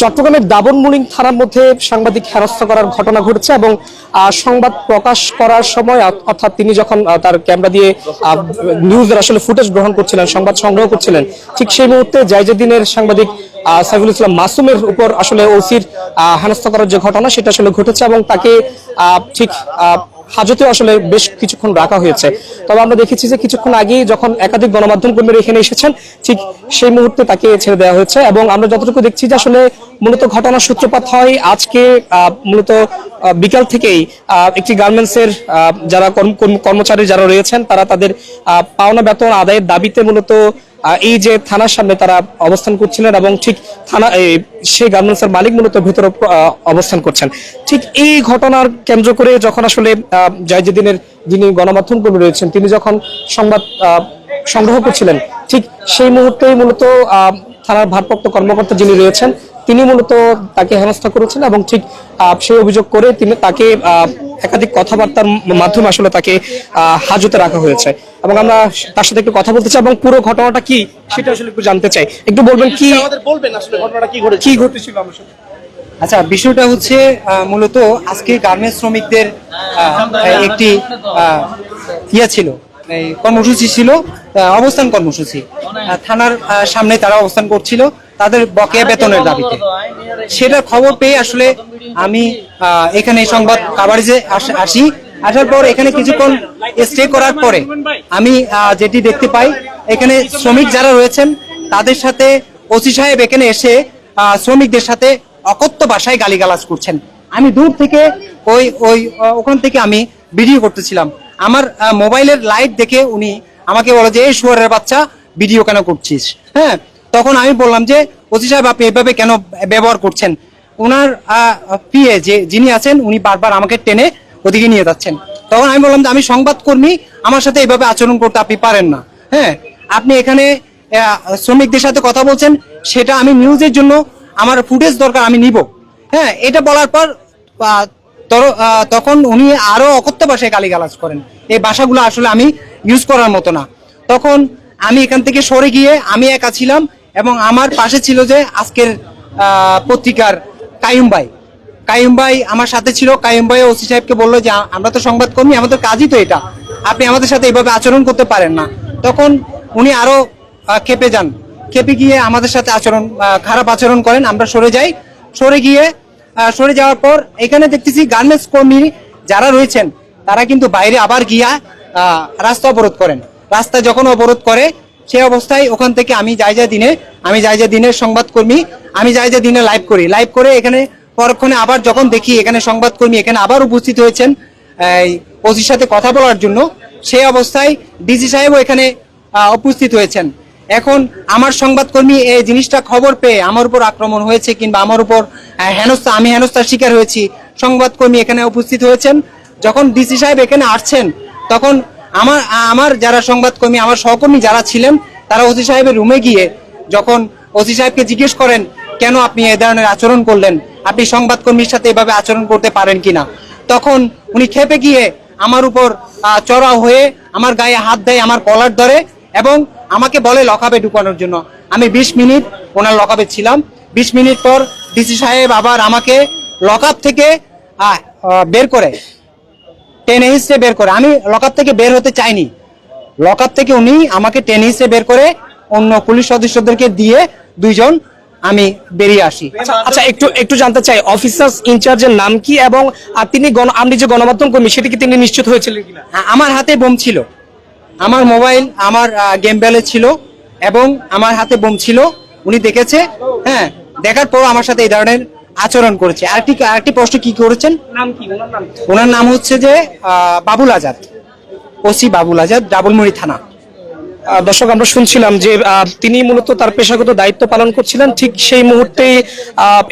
চট্টগ্রামের দাবনমুলিং থানার মধ্যে সাংবাদিক হেনস্থা করার ঘটনা ঘটেছে এবং সংবাদ প্রকাশ করার সময় অর্থাৎ তিনি যখন তার ক্যামেরা দিয়ে নিউজের আসলে ফুটেজ গ্রহণ করছিলেন, সংবাদ সংগ্রহ করছিলেন, ঠিক সেই মুহূর্তে জাইজেদিনের সাংবাদিক সাইফুল ইসলাম মাসুমের উপর আসলে ওসির হেনস্থা করার যে ঘটনা, সেটা আসলে ঘটেছে এবং তাকে ঠিক হাজতে আসলে বেশ কিছুক্ষণ রাখা হয়েছে। তবে আমরা দেখেছি যে কিছুক্ষণ আগেই যখন একাধিক গণমাধ্যম কর্মীরা এখানে এসেছেন, ঠিক সেই মুহূর্তে তাকে ছেড়ে দেওয়া হয়েছে এবং আমরা যতটুকু দেখছি যে আসলে মূলত ঘটনার সূত্রপাত হয় আজকে মূলত বিকাল থেকেই একটি গার্মেন্টসের যারা কর্ম- কর্ম- কর্মচারী যারা রয়েছেন, তারা তাদের পাওনা বেতন আদায়ের দাবিতে মূলত এই যে থানার সামনে তারা অবস্থান করছিলেন এবং ঠিক থানা সেই গার্মেন্টসের মালিক মূলত ভেতরে অবস্থান করছেন। ঠিক এই ঘটনার কেন্দ্র করে যখন আসলে আহ, যিনি গণমাধ্যম কর্মী রয়েছেন তিনি যখন সংবাদ সংগ্রহ করছিলেন ঠিক সেই মুহূর্তেই মূলত থানার ভারপ্রাপ্ত কর্মকর্তা যিনি রয়েছেন তিনি মূলত তাকে হেনস্থা করেছেন এবং ঠিক সেই অভিযোগ করে তিনি তাকে একাধিক কথাবার্তার মাধ্যমে আসলে তাকে আহ, হাজতে রাখা হয়েছে। এবং আমরা তার সাথে একটু কথা বলতে চাই এবং পুরো ঘটনাটা কি সেটা আসলে একটু জানতে চাই। একটু বলবেন কি আমাদের বলবেন আসলে ঘটনাটা কি ঘটেছে? কি ঘটেছিল আমার সাথে? আচ্ছা বিষয়টা হচ্ছে আহ, মূলত আজকে গার্মেন্টস শ্রমিকদের একটি আহ, ইয়ে ছিল কর্মসূচি ছিল আহ, অবস্থান কর্মসূচি। থানার আহ, সামনে তারা অবস্থান করছিল। তাদের বকেয়া বেতনের দাবিতে। সেটার খবর পেয়ে আসলে আমি এখানে সংবাদ কাভারেজে আস- আসি। আসার পর এখানে কিছুক্ষণ স্টে করার পরে আমি যেটি দেখতে পাই এখানে শ্রমিক যারা রয়েছেন তাদের সাথে ওসি সাহেব এখানে এসে আহ, শ্রমিকদের সাথে অকথ্য ভাষায় গালিগালাজ করছেন। আমি দূর থেকে ওই ওই ওখান থেকে আমি ভিডিও করতেছিলাম। আমার মোবাইলের লাইট দেখে উনি আমাকে বলে যে এই শুয়ারের বাচ্চা ভিডিও কেন করছিস? হ্যাঁ? তখন আমি বললাম যে, ওসি সাহেব, আপনি এভাবে কেন ব্যবহার করছেন? ওনার পিএ যে, যিনি আছেন, উনি বারবার আমাকে টেনে ওদিকে নিয়ে যাচ্ছেন। তখন আমি বললাম যে, আমি সংবাদকর্মী, আমার সাথে এভাবে আচরণ করতে আপনি পারেন না। হ্যাঁ আপনি এখানে শ্রমিকদের সাথে কথা বলছেন, সেটা আমি নিউজের জন্য আমার ফুটেজ দরকার, আমি নিব। হ্যাঁ এটা বলার পর তখন উনি আরও অকথ্য ভাষায় গালিগালাজ করেন। এই ভাষাগুলো আসলে আমি ইউজ করার মতো না। তখন আমি এখান থেকে সরে গিয়ে আমি একা ছিলাম এবং আমার পাশে ছিল যে আজকের পত্রিকার কায়ুম ভাই। কায়ুম ভাই আমার সাথে ছিল। কায়ুম ভাই ওসি সাহেবকে বলল যে আমরা তো সংবাদকর্মী আমাদের কাজই তো এটা। আপনি আমাদের সাথে এইভাবে আচরণ করতে পারেন না। তখন উনি আরও আহ, খেপে যান। খেপে গিয়ে আমাদের সাথে আচরণ খারাপ আচরণ করেন। আমরা সরে যাই। সরে গিয়ে সরে যাওয়ার পর এখানে দেখতেছি গার্মেন্টস কর্মী যারা রয়েছেন তারা কিন্তু বাইরে আবার গিয়া রাস্তা অবরোধ করেন। রাস্তা যখন অবরোধ করে সেই অবস্থায় ওখান থেকে আমি যাই যা দিনে, আমি যাই যা দিনের সংবাদকর্মী আমি যাই যা দিনে লাইভ করি। লাইভ করে এখানে পরক্ষণে আবার যখন দেখি এখানে সংবাদকর্মী এখানে আবার উপস্থিত হয়েছেন ওসির সাথে কথা বলার জন্য, সেই অবস্থায় ডিসি সাহেবও এখানে উপস্থিত হয়েছেন। এখন আমার সংবাদকর্মী এই জিনিসটা খবর পেয়ে আমার উপর আক্রমণ হয়েছে কিংবা আমার উপর হেনস্থা, আমি হেনস্থার শিকার হয়েছি। সংবাদকর্মী এখানে উপস্থিত হয়েছেন। যখন ডিসি সাহেব এখানে আসছেন, তখন আমার আমার যারা সংবাদকর্মী, আমার সহকর্মী যারা ছিলেন, তারা ওসি সাহেবের রুমে গিয়ে যখন ওসি সাহেবকে জিজ্ঞেস করেন, কেন আপনি এ ধরনের আচরণ করলেন? আপনি সংবাদকর্মীর সাথে এভাবে আচরণ করতে পারেন কিনা? তখন উনি খেপে গিয়ে আমার উপর চড়াও হয়ে আমার গায়ে হাত দেয় আমার কলার ধরে এবং আমাকে বলে লকাবে ঢুকানোর জন্য। আমি বিশ মিনিট ওনার লকাবে ছিলাম। বিশ মিনিট পর ডিসি সাহেব আবার আমাকে লকআপ থেকে বের করে টেনে হিসেবে বের করে। আমি লকআপ থেকে বের হতে চাইনি। লকআপ থেকে উনি আমাকে টেনে হিসেবে বের করে অন্য পুলিশ সদস্যদেরকে দিয়ে দুইজন আমি বেরিয়ে আসি। আচ্ছা একটু একটু জানতে চাই অফিসার ইনচার্জের নাম কি এবং আর তিনি গণ আপনি যে গণমাধ্যম কর্মী সেটা কি তিনি নিশ্চিত হয়েছিলেন কিনা? আমার হাতে বোম ছিল। আমার মোবাইল আমার গেম ব্যালে ছিল এবং আমার হাতে বোম ছিল। উনি দেখেছে হ্যাঁ দেখার পর আমার সাথে এই ধরনের আচরণ করেছে। আরেকটি আরেকটি প্রশ্ন কি করেছেন? নাম কি? ওনার নাম ওনার নাম হচ্ছে যে বাবুল আজাদ ওসি বাবুল আজাদ ডাবলমুড়ি থানা। দর্শক আমরা শুনছিলাম যে তিনি মূলত তার পেশাগত দায়িত্ব পালন করছিলেন। ঠিক সেই মুহূর্তে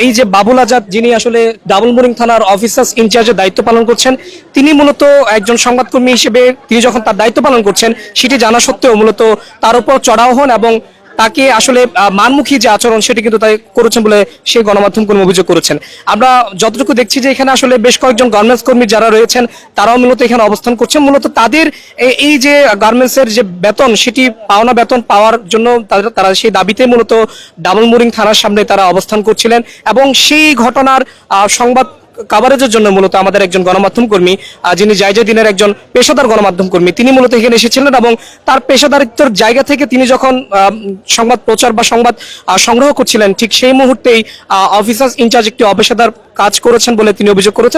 এই যে বাবুল আজাদ যিনি আসলে ডাবল মোরিং থানার অফিসার্স ইনচার্জের দায়িত্ব পালন করছেন তিনি মূলত একজন সংবাদকর্মী হিসেবে তিনি যখন তার দায়িত্ব পালন করছেন সেটি জানা সত্ত্বেও মূলত তার উপর চড়াও হন এবং তাকে আসলে মানমুখী যে আচরণ সেটি কিন্তু তাই করেছেন বলে সেই গণমাধ্যম কর্মী অভিযোগ করেছেন। আমরা যতটুকু দেখছি যে এখানে আসলে বেশ কয়েকজন গার্মেন্টস কর্মী যারা রয়েছেন, তারাও মূলত এখানে অবস্থান করছেন। মূলত তাদের এই যে গার্মেন্টস এর যে বেতন, সেটি পাওনা বেতন পাওয়ার জন্য তারা সেই দাবিতে মূলত ডাবল মোরিং থানার সামনে তারা অবস্থান করছিলেন এবং সেই ঘটনার সংবাদ কাভারেজের জন্য মূলত আমাদের একজন গণমাধ্যম কর্মী যিনি জায় দিনের একজন পেশাদার গণমাধ্যম কর্মী, তিনি মূলত এখানে এসেছিলেন এবং তার পেশাদারিত্বের জায়গা থেকে তিনি যখন সংবাদ প্রচার বা সংবাদ সংগ্রহ করছিলেন, ঠিক সেই মুহূর্তেই অফিসার্স ইনচার্জ একটি অপেশাদার কাজ করেছেন বলে তিনি অভিযোগ করেছেন।